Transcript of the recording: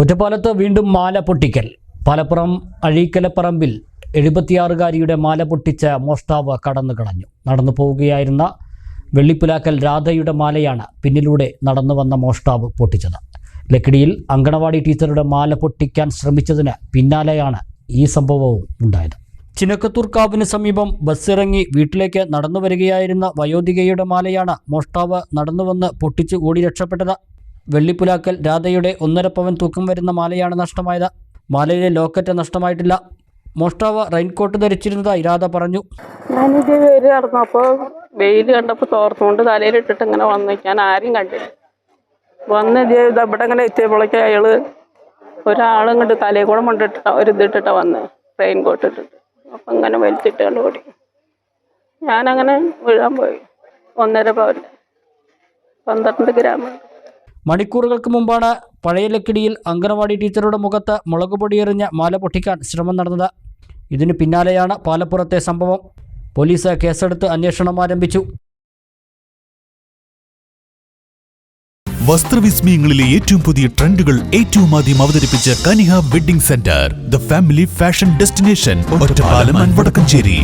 ഒറ്റപ്പാലത്ത് വീണ്ടും മാല പൊട്ടിക്കൽ. പാലപ്പുറം അഴീക്കലപ്പറമ്പിൽ എഴുപത്തിയാറുകാരിയുടെ മാല പൊട്ടിച്ച മോഷ്ടാവ് കടന്നു കളഞ്ഞു. നടന്നു പോവുകയായിരുന്ന വെള്ളിപ്പുലാക്കൽ രാധയുടെ മാലയാണ് പിന്നിലൂടെ നടന്നു വന്ന മോഷ്ടാവ് പൊട്ടിച്ചത്. ലക്കിടിയിൽ അങ്കണവാടി ടീച്ചറുടെ മാല പൊട്ടിക്കാൻ ശ്രമിച്ചതിന് പിന്നാലെയാണ് ഈ സംഭവവും ഉണ്ടായത്. ചിനക്കത്തൂർക്കാവിന് സമീപം ബസ്സിറങ്ങി വീട്ടിലേക്ക് നടന്നു വരികയായിരുന്ന വയോധികയുടെ മാലയാണ് മോഷ്ടാവ് നടന്നുവന്ന് പൊട്ടിച്ച് ഓടി രക്ഷപ്പെട്ടത്. വെള്ളിപ്പുലാക്കൽ രാധയുടെ ഒന്നര പവൻ തൂക്കം വരുന്ന മാലയാണ് നഷ്ടമായത്. മാലയിലെ ലോക്കറ്റ് നഷ്ടമായിട്ടില്ല. മോഷ്ടാവ് റെയിൻകോട്ട് ധരിച്ചിരുന്നതായി രാധ പറഞ്ഞു. ഞാനിത് വരികയായിരുന്നു അപ്പോൾ വെയിൽ കണ്ടപ്പോൾ തോർത്തുകൊണ്ട് തലയിലിട്ടിട്ട് ഇങ്ങനെ വന്നു. ഞാൻ ആരും കണ്ടില്ല. വന്ന് ഇത് ഇവിടെ ഇങ്ങനെ എത്തിയപ്പോഴേക്ക് അയാൾ ഒരാളിങ്ങോട്ട് തലയിൽ കൂടെ കൊണ്ടിട്ട ഒരു ഇതിട്ടിട്ടാ വന്ന്. റെയിൻകോട്ട് ഇട്ടിട്ട്. അപ്പം ഇങ്ങനെ വലിച്ചിട്ട് കണ്ട് ഓടി. ഞാനങ്ങനെ വീഴാൻ പോയി. ഒന്നര പവന്റെ പന്ത്രണ്ട് ഗ്രാം. മണിക്കൂറുകൾക്ക് മുമ്പാണ് പഴയ ലക്കിടിയിൽ അങ്കണവാടി ടീച്ചറുടെ മുഖത്ത് മുളക് പൊടിയെറിഞ്ഞ് മാല പൊട്ടിക്കാൻ ശ്രമം നടന്നത്. ഇതിനു പിന്നാലെയാണ് പാലപ്പുറത്തെ സംഭവം. പോലീസ് കേസെടുത്ത് അന്വേഷണം ആരംഭിച്ചു. വസ്ത്രവിസ്മയങ്ങളിലെ ഏറ്റവും പുതിയ ട്രെൻഡുകൾ ഏറ്റവും ആദ്യം അവതരിപ്പിച്ച Kaniha wedding centre the family fashion destination Ottappalam Vadakkanchery.